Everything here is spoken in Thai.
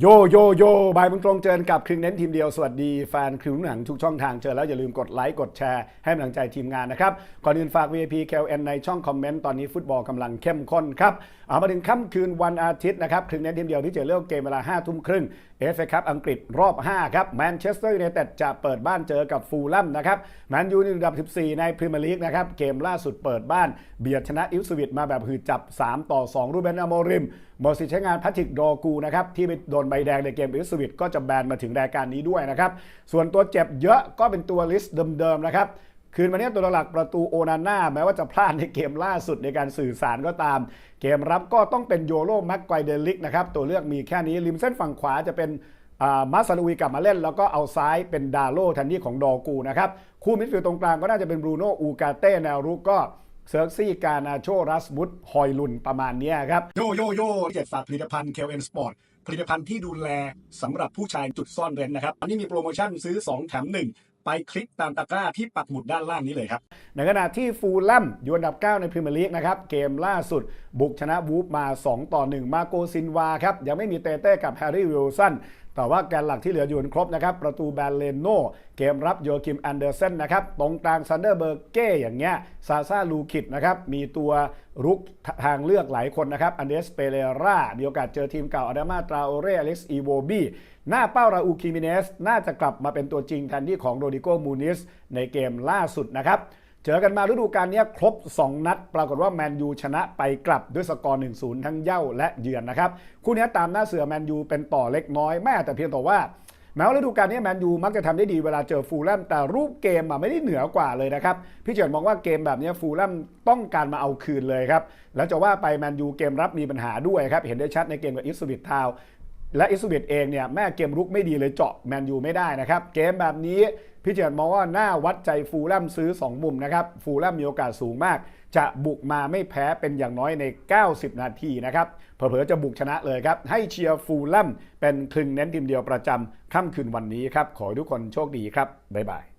โยโยโยบายมึงตรงเจอกับครึ่งเน้นทีมเดียว สวัสดีแฟนครึ่งหนังทุกช่องทางเจอแล้วอย่าลืมกดไลค์กดแชร์ให้กำลังใจทีมงานนะครับ ก่อนอื่นฝาก VIP KLN ในช่องคอมเมนต์ตอนนี้ฟุตบอลกำลังเข้มข้นครับเอามาถึงค่ำคืนวันอาทิตย์นะครับครึ่งเน้นทีมเดียวที่จะเลือกเกมเวลา5ทุ่มครึ่งเอฟเอคัพอังกฤษรอบ 5 ครับแมนเชสเตอร์ยูไนเต็ดจะเปิดบ้านเจอกับฟูลแลมนะครับแมนยูในอันดับ 14 ในพรีเมียร์ลีกนะครับเกมล่าสุดเปิดบ้านเบียดชนะอิฟสวิตมาแบบหืดจับ 3 ต่อ 2 รูเบนอโมริมหมดสิทธิ์ใช้งานพทริกดอกูนะครับที่ไปโดนใบแดงในเกมอิสวิตก็จะแบนมาถึงรายการนี้ด้วยนะครับ ส่วนตัวเจ็บเยอะก็เป็นตัวลิสต์เดิมๆนะครับคืนวันนี้ตัวหลักประตูโอนาน่าแม้ว่าจะพลาดในเกมล่าสุดในการสื่อสารก็ตาม เกมรับก็ต้องเป็นโยโรแม็กไกเดลิกนะครับ ตัวเลือกมีแค่นี้ริมเส้นฝั่งขวาจะเป็นมาซาลูวีกลับมาเล่น แล้วก็เอาซ้ายเป็นดาโลแทนที่ของดอกูนะครับ คู่มิดฟิลด์ตรงกลางก็น่าจะเป็นบรูโนอูกาเต้แนวรุกก็ เซิร์กซี่การนาโชรัสมุตฮอยลุนประมาณเนี้ยครับ โยโยโย่เจ็ดฝากผลิตภัณฑ์ KLN Sport ผลิตภัณฑ์ที่ดูแลสำหรับผู้ชายจุดซ่อนเร้นนะครับอันนี้มีโปรโมชั่นซื้อ 2 แถม 1 ไปคลิกตามตะกร้าที่ปักหมุดด้านล่างนี้เลยครับ ในขณะที่ฟูลแลมอยู่อันดับ 9 ในพรีเมียร์ลีกนะครับ เกมล่าสุด บุกชนะวูฟมา 2 ต่อ 1 มาโกซินวาครับ ยังไม่มีเตเต้กับแฮร์รี่วิลสัน แต่ว่าแกนหลักที่เหลืออยู่ครบนะครับประตูแบนเลนโนเกมรับโยคิมแอนเดอร์เซนนะครับตรงกลางซันเดอร์เบอร์เก้อย่างเงี้ยซาซาลูคิดนะครับมีตัวรุกทางเลือกหลายคนนะครับอันเดสเปเรรามีโอกาสเจอทีมเก่าอดามาตราโอเรอเล็กซ์อีโวบีหน้าเป้าราอูคิมิเนส น่าจะกลับมาเป็นตัวจริงแทนที่ของโรดิโกมูนิสในเกมล่าสุดนะครับ เจอกันมาฤดูกาลนี้ครบ 2 นัด ปรากฏว่าแมนยูชนะไปกลับด้วยสกอร์ 1-0 ทั้งเย่าและเยือนนะครับ คู่นี้ตามหน้าเสือแมนยูเป็นต่อเล็กน้อยแม่แต่เพียงแต่ว่าแม้ว่าฤดูกาลนี้แมนยูมักจะทำได้ดีเวลาเจอฟูลแลมแต่รูปเกมอะไม่ได้เหนือกว่าเลยนะครับ พี่เฉินมองว่าเกมแบบนี้ฟูลแลมต้องการมาเอาคืนเลยครับ แล้วจะว่าไปแมนยูเกมรับมีปัญหาด้วยครับ เห็นได้ชัดในเกมกับอิสวิตทาว และอิสวิตเองเนี่ยแม่เกมรุกไม่ดีเลยเจาะแมนยูไม่ได้นะครับ เกมแบบนี้พี่เจิดมองว่าหน้าวัดใจฟูลแลมซื้อ 2 มุมนะครับ ฟูลแลมมีโอกาสสูงมาก จะบุกมาไม่แพ้เป็นอย่างน้อยใน 90 นาทีนะครับเผลอๆจะบุกชนะเลยครับ ให้เชียร์ฟูลแลมเป็นคลึงเน้นทีมเดียวประจำค่ำคืนวันนี้ครับ ขอให้ทุกคนโชคดีครับ บ๊ายบาย